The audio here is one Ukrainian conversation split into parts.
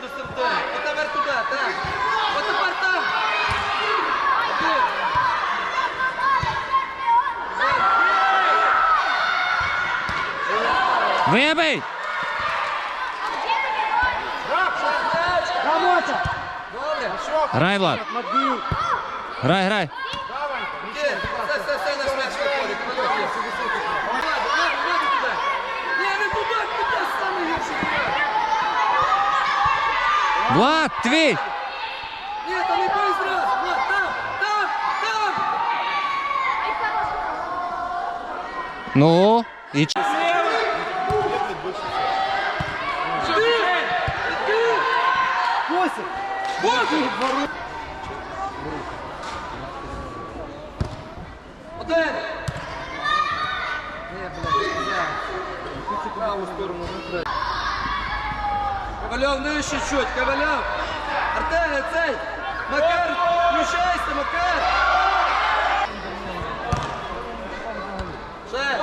до середини. От тепер туди, так. От тепер там. Один. Вибий! Робота! Добре. Грай, Влад. Грай, грай. Є. Влад, твій! Ні, там не бий зразу. Влад, там, там, там. Ну, і ч- Іди, іди. Косик! Боже! Один! Ні, блядь, Хочу праву сторону не Ковальов нижче чуть, Ковальов! Артеля, цей! Макар, включайся, Макар! Ще!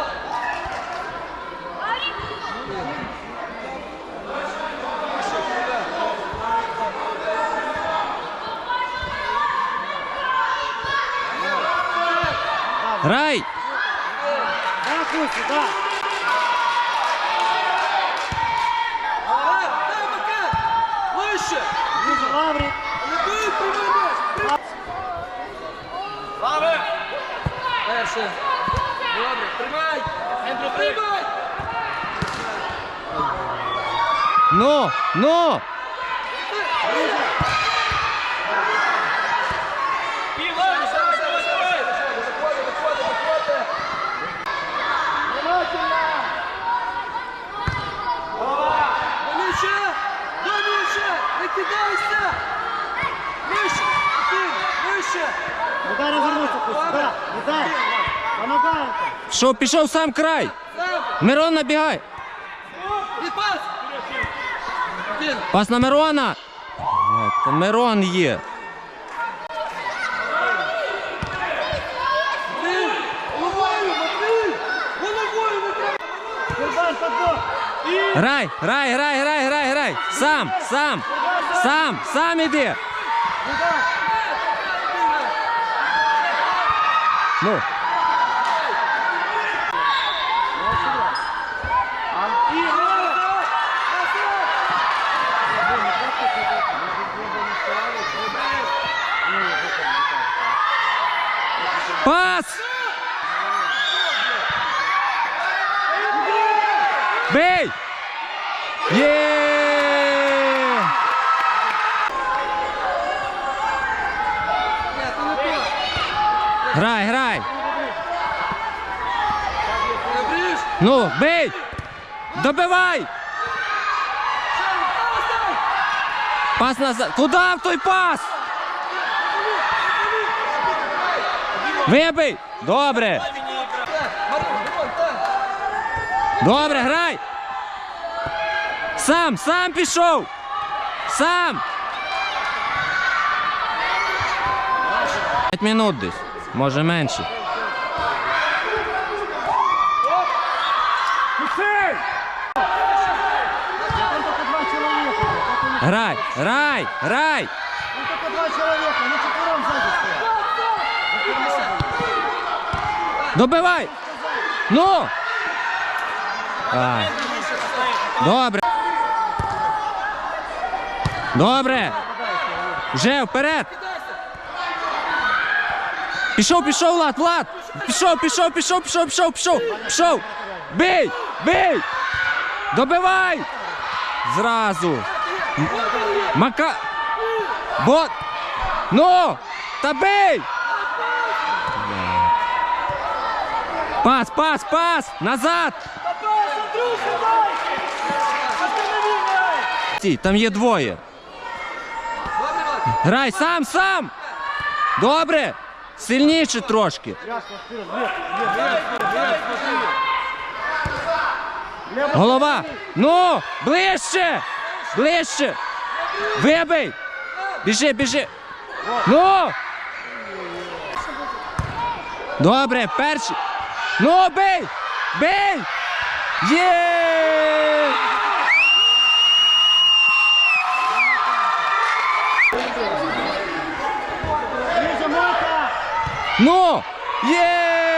грай! Да, Костя, да! Приймай м'яч! Перше. Добре, тримай! Тримай! Ну, ну! Не! Пішов, сам край! Мирон набігай! Пас! Пас на Мирона! Та Мирон є. Грай, грай, грай, грай, грай, грай! Сам, сам! Сам, сам іди! Ну, No. Pass! Bem! Yeah! Hraje, hraje. Ну, бей! Добивай! Пас назад. Куда в той пас? Вибий! Добре! Добре, грай! Сам, сам пішов! Сам! П'ять минут десь, може менше. Пусей! Там только два человека. как у них. Грай, четвером сзади стоят. Добивай! Ну! Добре. Добре. Вже вперед. Пішов, пішов, Влад, Влад. Пішов, пішов, пішов, пішов, пішов, пішов, пішов. Бий! Бий! Добивай! Зразу. Мака. Бот. Ну! Та бий! Пас, пас, пас! Назад! Стій, там є двоє. Грай сам, сам! Добре! Сильніше трошки. Голова. Ну, ближче! Ближче! Вибий! Біжи, біжи! Ну! Добре, перший! Ну, бий! Бий! Є! Ну! Є!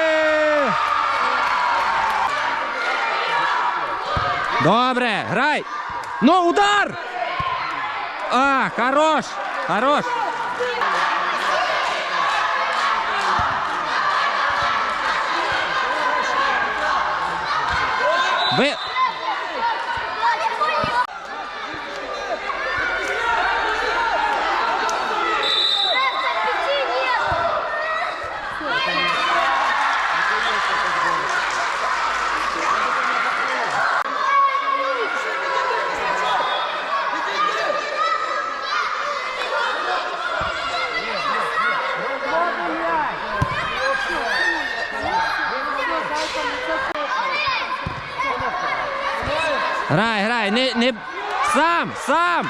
Добре, грай! Ну, удар! А, хорош! Хорош! Ви... Грай, грай, не, не... Сам, сам!